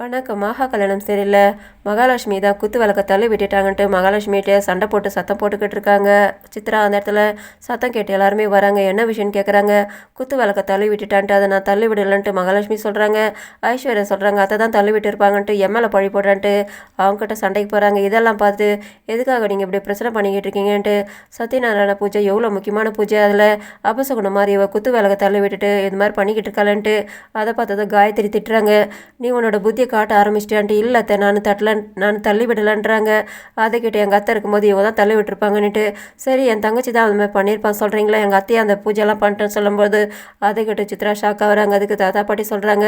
வணக்கம். மகா கல்யாணம் சரியில்லை. மகாலட்சுமி தான் குத்து விளக்க தள்ளி விட்டுட்டாங்கன்ட்டு மகாலட்சுமிகிட்டே சண்டை போட்டு சத்தம் போட்டுக்கிட்டு இருக்காங்க. சித்ரா அந்த இடத்துல சத்தம் கேட்டு எல்லாருமே வராங்க. என்ன விஷயம்னு கேட்குறாங்க குத்து விளக்க தள்ளி விட்டுட்டான்ட்டு அதை நான் தள்ளி விடலன்ட்டு மகாலட்சுமி சொல்கிறாங்க ஐஸ்வர்யா சொல்கிறாங்க அதை தான் தள்ளி விட்டுருப்பாங்கன்ட்டு எம்எல்ஏ பழி போடுறான்ட்டு அவங்ககிட்ட சண்டைக்கு போகிறாங்க இதெல்லாம் பார்த்து எதுக்காக நீங்கள் இப்படி பிரச்சனை பண்ணிக்கிட்டு இருக்கீங்கன்ட்டு சத்யநாராயண பூஜை எவ்வளோ முக்கியமான பூஜை அதில்? அபசகுண மாதிரி இவ குத்து விளக்க தள்ளி விட்டுட்டு இது மாதிரி பண்ணிக்கிட்டு இருக்காளன்ட்டு அதை பார்த்ததும் காயத்ரி திட்டுறாங்க. நீ உன்னோட புத்தியை காட்ட ஆரம்பிச்சிட்டேன்ட்டு இல்லை அத்தை நான் தட்டல நான் தள்ளி விடலன்றாங்க. அதை கிட்ட எங்கள் அத்தை இருக்கும்போது இவங்க தான் தள்ளி விட்டுருப்பாங்கன்னுட்டு. சரி என் தங்கச்சி தான் அந்த மாதிரி பண்ணியிருப்பான் சொல்கிறீங்களா எங்கள் அத்தையை அந்த பூஜைலாம் பண்ணிட்டேன்னு சொல்லும்போது அதை கிட்ட சித்ரா ஷாக் ஆகிறாங்க. அதுக்கு தாத்தா பாட்டி சொல்கிறாங்க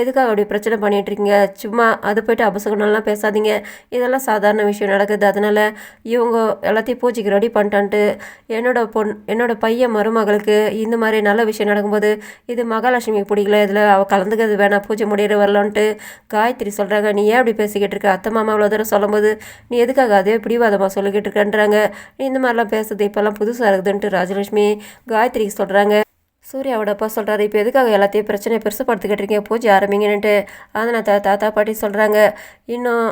எதுக்காக அப்படி பிரச்சனை பண்ணிகிட்ருக்கீங்க சும்மா அது போயிட்டு அபசகுணம்லாம் பேசாதீங்க. இதெல்லாம் சாதாரண விஷயம் நடக்குது. அதனால் இவங்க எல்லாத்தையும் பூஜைக்கு ரெடி பண்ணிட்டான்ட்டு. என்னோட பொன் என்னோட பையன் மருமகளுக்கு இந்த மாதிரி நல்ல விஷயம் நடக்கும்போது இது மகாலட்சுமி பிடிக்கல. இதில் அவள் கலந்துக்கிறது வேணாம் பூஜை முடியிற வரலான்ட்டு காயத்ரி சொல்கிறாங்க நீ ஏன் அப்படி பேசிக்கிட்டு இருக்க? அத்தை மாமா அவ்வளோ தூரம் சொல்லும்போது நீ எதுக்காக அதே பிடிவாதமாக சொல்லிக்கிட்டு இருக்கன்றாங்க. நீ இந்த மாதிரிலாம் பேசுறது இப்போல்லாம் புதுசாக இருக்குதுன்ட்டு ராஜலட்சுமி காயத்ரிக்கு சொல்கிறாங்க சூர்யாவோட அப்பா சொல்கிறாரு இப்போ எதுக்காக எல்லாத்தையும் பிரச்சனையை பெருசுப்படுத்திக்கிட்டு இருக்கீங்க? பூஜை ஆரம்பிங்கன்ட்டு அதனால் தா தாத்தா பாட்டி சொல்கிறாங்க இன்னும்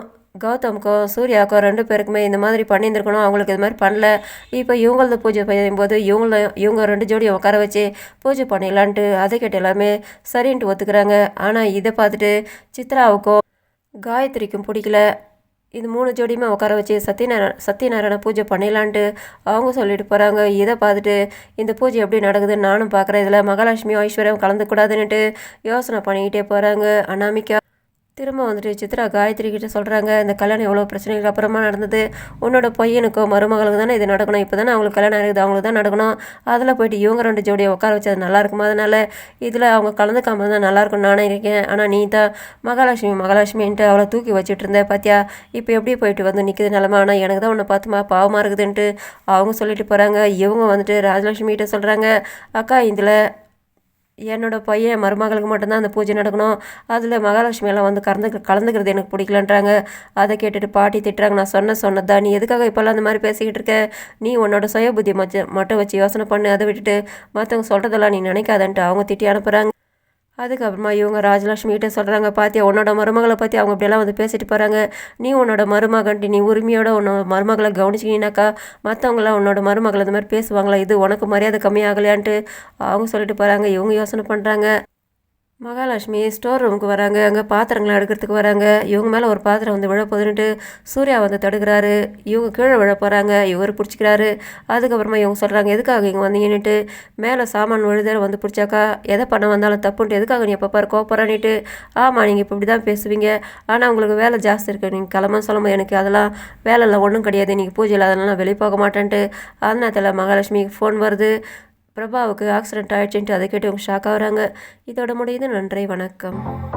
கௌதம்க்கும் சூர்யாவுக்கும் ரெண்டு பேருக்குமே இந்த மாதிரி பண்ணியிருந்துருக்கணும். அவங்களுக்கு இது மாதிரி பண்ணல. இப்போ இவங்களது பூஜை பண்ணும்போது இவங்கள இவங்க ரெண்டு ஜோடியும் உட்கார வச்சு பூஜை பண்ணிடலான்ட்டு அதை கேட்டு எல்லாமே சரின்ட்டு ஒத்துக்கிறாங்க. ஆனால் இதை பார்த்துட்டு சித்ராவுக்கும் காயத்ரிக்கும் பிடிக்கல. இது மூணு ஜோடியுமே உட்கார வச்சு சத்யநாராயண சத்யநாராயண பூஜை பண்ணிடலான்ட்டு அவங்க சொல்லிட்டு போகிறாங்க இதை பார்த்துட்டு இந்த பூஜை எப்படி நடக்குதுன்னு நானும் பார்க்குறேன். இதில் மகாலட்சுமியும் ஐஸ்வர்யம் கலந்துக்கூடாதுன்னுட்டு யோசனை பண்ணிக்கிட்டே போகிறாங்க அனாமிக்கா திரும்ப வந்துட்டு சித்ரா காயத்ரி கிட்ட சொல்கிறாங்க இந்த கல்யாணம் எவ்வளோ பிரச்சனைகள் அப்புறமா நடந்தது. உன்னோட பையனுக்கோ மருமகளுக்கு தானே இது நடக்கணும். இப்போ தானே அவங்களுக்கு கல்யாணம் இருக்குது அவங்களுக்கு தான் நடக்கணும். அதில் போயிட்டு இவங்க ரெண்டு ஜோடியை உட்கார வச்சது நல்லா இருக்குமா? அதனால் இதில் அவங்க கலந்துக்காம தான் நல்லாயிருக்கும் நானே இருக்கேன். ஆனால் நீ தான் மகாலட்சுமி மகாலட்சுமின்ட்டு அவளை தூக்கி வச்சுட்டு இருந்த பார்த்தியா இப்போ எப்படி போயிட்டு வந்து நிற்கிது நிலமா? ஆனால் எனக்கு தான் உன்னை பார்த்துமா பாவமாக இருக்குதுன்ட்டு அவங்க சொல்லிட்டு போகிறாங்க இவங்க வந்துட்டு ராஜலட்சுமி கிட்ட சொல்கிறாங்க அக்கா இதில் என்னோடய பையன் மருமகளுக்கு மட்டும்தான் அந்த பூஜை நடக்கணும். அதில் மகாலட்சுமியெல்லாம் வந்து கலந்து கலந்துக்கிறது எனக்கு பிடிக்கலன்றாங்க. அதை கேட்டுட்டு பாட்டி திட்டுறாங்க. நான் சொன்ன சொன்னதா நீ எதுக்காக இப்போல்லாம் அந்த மாதிரி பேசிக்கிட்டு இருக்க? நீ உன்னோட சுய புத்தி மச்ச மட்டும் வச்சு யோசனை பண்ணு அதை விட்டுட்டு மற்றவங்க சொல்கிறதெல்லாம் நீ நினைக்காதன்ட்டு அவங்க திட்டி அனுப்புகிறாங்க அதுக்கப்புறமா இவங்க ராஜலட்சுமிகிட்ட சொல்கிறாங்க பார்த்தியா உன்னோட மருமகளை பற்றி அவங்க இப்படியெல்லாம் வந்து பேசிட்டு போகிறாங்க நீ உன்னோட மருமகன்ட்டு நீ உரிமையோட உன்னோட மருமகளை கவனிச்சிக்கினாக்கா மற்றவங்களாம் உன்னோட மருமகளை இந்த மாதிரி பேசுவாங்களா? இது உனக்கு மரியாதை கம்மியாகலையான்ட்டு அவங்க சொல்லிட்டு போகிறாங்க இவங்க யோசனை பண்ணுறாங்க மகாலட்சுமி ஸ்டோர் ரூமுக்கு வராங்க. அங்கே பாத்திரங்களை எடுக்கிறதுக்கு வராங்க. இவங்க மேலே ஒரு பாத்திரம் வந்து விழ போதுன்ட்டு சூர்யா வந்து தடுக்கிறாரு. இவங்க கீழே விழ போகிறாங்க இவர் பிடிச்சிக்கிறாரு. அதுக்கப்புறமா இவங்க சொல்கிறாங்க எதுக்காக இங்கே வந்தீங்கன்னுட்டு? மேலே சாமான் விழுதேற வந்து பிடிச்சாக்கா எதை பண்ண வந்தாலும் தப்புன்ட்டு எதுக்காக நீ எப்போ பாரு கோப்பறான்னுட்டு ஆமாம் நீங்கள் இப்போ இப்படி தான் பேசுவீங்க. ஆனால் உங்களுக்கு வேலை ஜாஸ்தி இருக்குது நீங்கள் கிளம்ப சொல்லும்போது எனக்கு அதெல்லாம் வேலைலாம் ஒன்றும் கிடையாது. நீங்கள் பூஜையில் அதெல்லாம் வெளியே போக மாட்டேன்ட்டு. அதனால மகாலட்சுமிக்கு ஃபோன் வருது. பிரபாவுக்கு ஆக்சிடென்ட் ஆயிடுச்சுன்ட்டு அதை கேட்டு அவங்க ஷாக் ஆகுறாங்க. இதோட முடியுது நன்றி வணக்கம்.